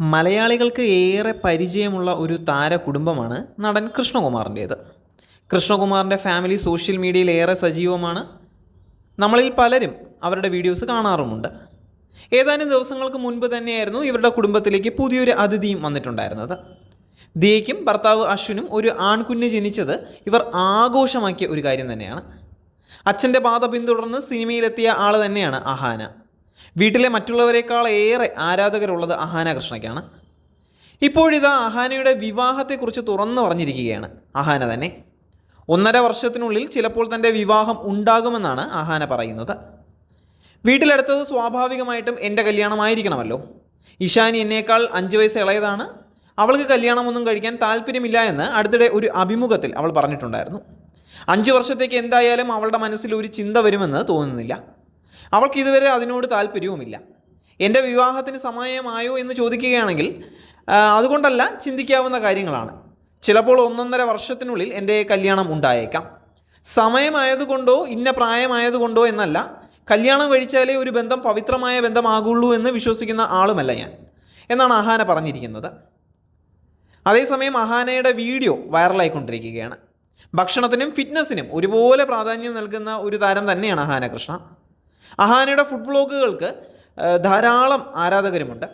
മലയാളികൾക്ക് ഏറെ പരിചയമുള്ള ഒരു താര കുടുംബമാണ് നടൻ കൃഷ്ണകുമാറിന്റേത്. കൃഷ്ണകുമാറിന്റെ ഫാമിലി സോഷ്യൽ മീഡിയയിൽ ഏറെ സജീവമാണ്. നമ്മളിൽ പലരും അവരുടെ വീഡിയോസ് കാണാറുമുണ്ട്. ഏതാനും ദിവസങ്ങൾക്ക് മുൻപ് തന്നെയായിരുന്നു ഇവരുടെ കുടുംബത്തിലേക്ക് പുതിയൊരു അതിഥിയും വന്നിട്ടുണ്ടായിരുന്നത്. ദിയയ്ക്കും ഭർത്താവ് അശ്വിനും ഒരു ആൺകുഞ്ഞ് ജനിച്ചത് ഇവർ ആഘോഷമാക്കിയ ഒരു കാര്യം തന്നെയാണ്. അച്ഛന്റെ പാത പിന്തുടർന്ന് സിനിമയിലെത്തിയ ആൾ തന്നെയാണ് അഹാന. വീട്ടിലെ മറ്റുള്ളവരെക്കാൾ ഏറെ ആരാധകരുള്ളത് അഹാന കൃഷ്ണയ്ക്കാണ്. ഇപ്പോഴിതാ അഹാനയുടെ വിവാഹത്തെക്കുറിച്ച് തുറന്നു പറഞ്ഞിരിക്കുകയാണ് അഹാന തന്നെ. ഒന്നര വർഷത്തിനുള്ളിൽ ചിലപ്പോൾ തന്റെ വിവാഹം ഉണ്ടാകുമെന്നാണ് അഹാന പറയുന്നത്. വീട്ടിലെടുത്തത് സ്വാഭാവികമായിട്ടും എന്റെ കല്യാണമായിരിക്കണമല്ലോ. ഇഷാനി എന്നേക്കാൾ അഞ്ച് വയസ്സ് ഇളയതാണ്. അവൾക്ക് കല്യാണമൊന്നും കഴിക്കാൻ താല്പര്യമില്ല എന്ന് അടുത്തിടെ ഒരു അഭിമുഖത്തിൽ അവൾ പറഞ്ഞിട്ടുണ്ടായിരുന്നു. അഞ്ച് വർഷത്തേക്ക് എന്തായാലും അവളുടെ മനസ്സിൽ ഒരു ചിന്ത വരുമെന്ന് തോന്നുന്നില്ല. അവൾക്ക് ഇതുവരെ അതിനോട് താല്പര്യവുമില്ല. എന്റെ വിവാഹത്തിന് സമയമായോ എന്ന് ചോദിക്കുകയാണെങ്കിൽ അതുകൊണ്ടല്ല ചിന്തിക്കാവുന്ന കാര്യങ്ങളാണ്. ചിലപ്പോൾ ഒന്നൊന്നര വർഷത്തിനുള്ളിൽ എന്റെ കല്യാണം ഉണ്ടായേക്കാം. സമയമായതുകൊണ്ടോ ഇന്ന പ്രായമായതുകൊണ്ടോ എന്നല്ല കല്യാണം കഴിച്ചാലേ ഒരു ബന്ധം പവിത്രമായ ബന്ധമാകുള്ളൂ എന്ന് വിശ്വസിക്കുന്ന ആളുമല്ല ഞാൻ എന്നാണ് അഹാന പറഞ്ഞിരിക്കുന്നത്. അതേസമയം അഹാനയുടെ വീഡിയോ വൈറലായിക്കൊണ്ടിരിക്കുകയാണ്. ഭക്ഷണത്തിനും ഫിറ്റ്നസ്സിനും ഒരുപോലെ പ്രാധാന്യം നൽകുന്ന ഒരു താരം തന്നെയാണ് അഹാന കൃഷ്ണ അഹാനയുടെ ഫുഡ് വ്ളോഗുകൾക്ക് ധാരാളം ആരാധകരുമുണ്ട്.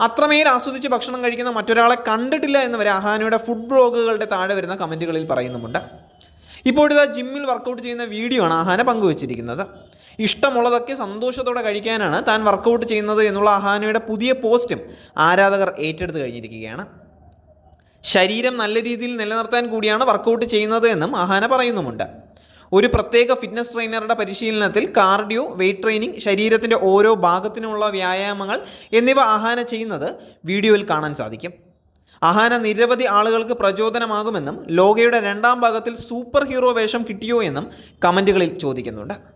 അത്രമേൽ ആസ്വദിച്ച് ഭക്ഷണം കഴിക്കുന്ന മറ്റൊരാളെ കണ്ടിട്ടില്ല എന്ന് വരെ അഹാനയുടെ ഫുഡ് വ്ളോഗുകളുടെ താഴെ വരുന്ന കമന്റുകളിൽ പറയുന്നുമുണ്ട്. ഇപ്പോഴിതാ ജിമ്മിൽ വർക്കൗട്ട് ചെയ്യുന്ന വീഡിയോ ആണ് അഹാന പങ്കുവച്ചിരിക്കുന്നത്. ഇഷ്ടമുള്ളതൊക്കെ സന്തോഷത്തോടെ കഴിക്കാനാണ് താൻ വർക്കൗട്ട് ചെയ്യുന്നത് എന്നുള്ള അഹാനയുടെ പുതിയ പോസ്റ്റും ആരാധകർ ഏറ്റെടുത്ത് കഴിഞ്ഞിരിക്കുകയാണ്. ശരീരം നല്ല രീതിയിൽ നിലനിർത്താൻ കൂടിയാണ് വർക്കൗട്ട് ചെയ്യുന്നത് എന്നും അഹാന പറയുന്നുമുണ്ട്. ഒരു പ്രത്യേക ഫിറ്റ്നസ് ട്രെയിനറുടെ പരിശീലനത്തിൽ കാർഡിയോ വെയ്റ്റ് ട്രെയിനിങ് ശരീരത്തിന്റെ ഓരോ ഭാഗത്തിനുമുള്ള വ്യായാമങ്ങൾ എന്നിവ അഹാന ചെയ്യുന്നത് വീഡിയോയിൽ കാണാൻ സാധിക്കും. അഹാന നിരവധി ആളുകൾക്ക് പ്രചോദനമാകുമെന്നും ലോകയുടെ രണ്ടാം ഭാഗത്തിൽ സൂപ്പർ ഹീറോ വേഷം കിട്ടിയോ എന്നും കമന്റുകളിൽ ചോദിക്കുന്നുണ്ട്.